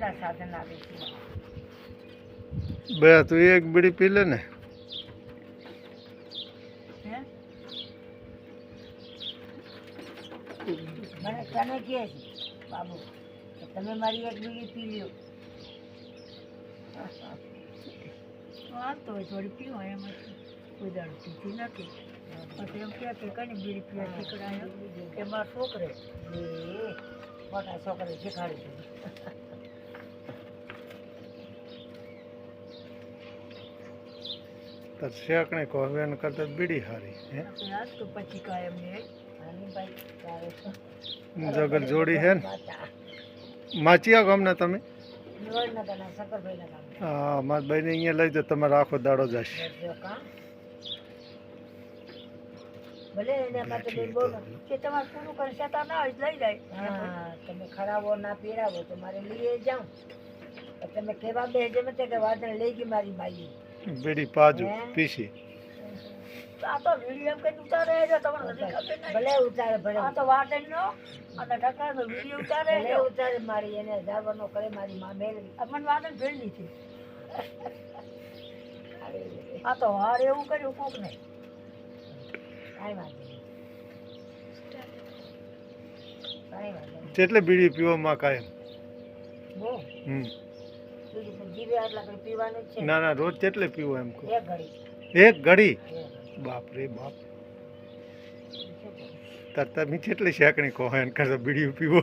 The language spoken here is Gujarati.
કેટલા સાધન આવે છે બે તું એક બીડી પી લે ને. હે? મને તને કહે છે બાબુ તમે મારી એક બીડી પી લ્યો. આવતો તો હોય થોડી પીવો એમાં કોઈ દાડો પીતી નથી. પછી એમ કહે કે કઈ બીડી પીવા કે મારા છોકરે એ મોટા છોકરે શીખવાડી દીધું તાર શેકણે કહે એને કરતા બીડી હારી હે? તો પછી કાયમ ને જગર જોડી હે ને? માચિયા ગામના તમે? હા મારા ભાઈને અહીંયા લઈ જાઓ તમારો આખો દાડો જશે. ભલે એના માટે બેન બોલો કે તમારે પૂરું કરશે શકતા ના હોય લઈ જાય. હા. તમે ખરાબો ના પીરાવો તો મારે લઈએ જાઉં. તમે કેવા બે જેમ તે કે વાદળ લઈ ગઈ મારી બાઈ બીડી પાજુ પીસી. આ તો વીડિયો કે ઉતારે છે તમારે ભલે ઉતારે ભલે આ તો વાત નો અને ઢકડા નો વીડિયો ઉતારે ભલે ઉતારે મારી એને જાવવાનો કરે મારી માં મેળવી. અમન વાત ભેળવી લીધી આ તો હાર એવું કર્યું કોક ને. કાંઈ વાત નહીં. નહીં. કેટલે બીડી પીવામાં કાયમ? બહુ? હમ. પીવાનું જ છે? ના ના રોજ કેટલે પીવો એમ કહો? એક ઘડી. એક ઘડી? બાપ રે બાપ. તરતા મીઠી કેટલી શેકણી કહો એને કરતા બીડી પીવો?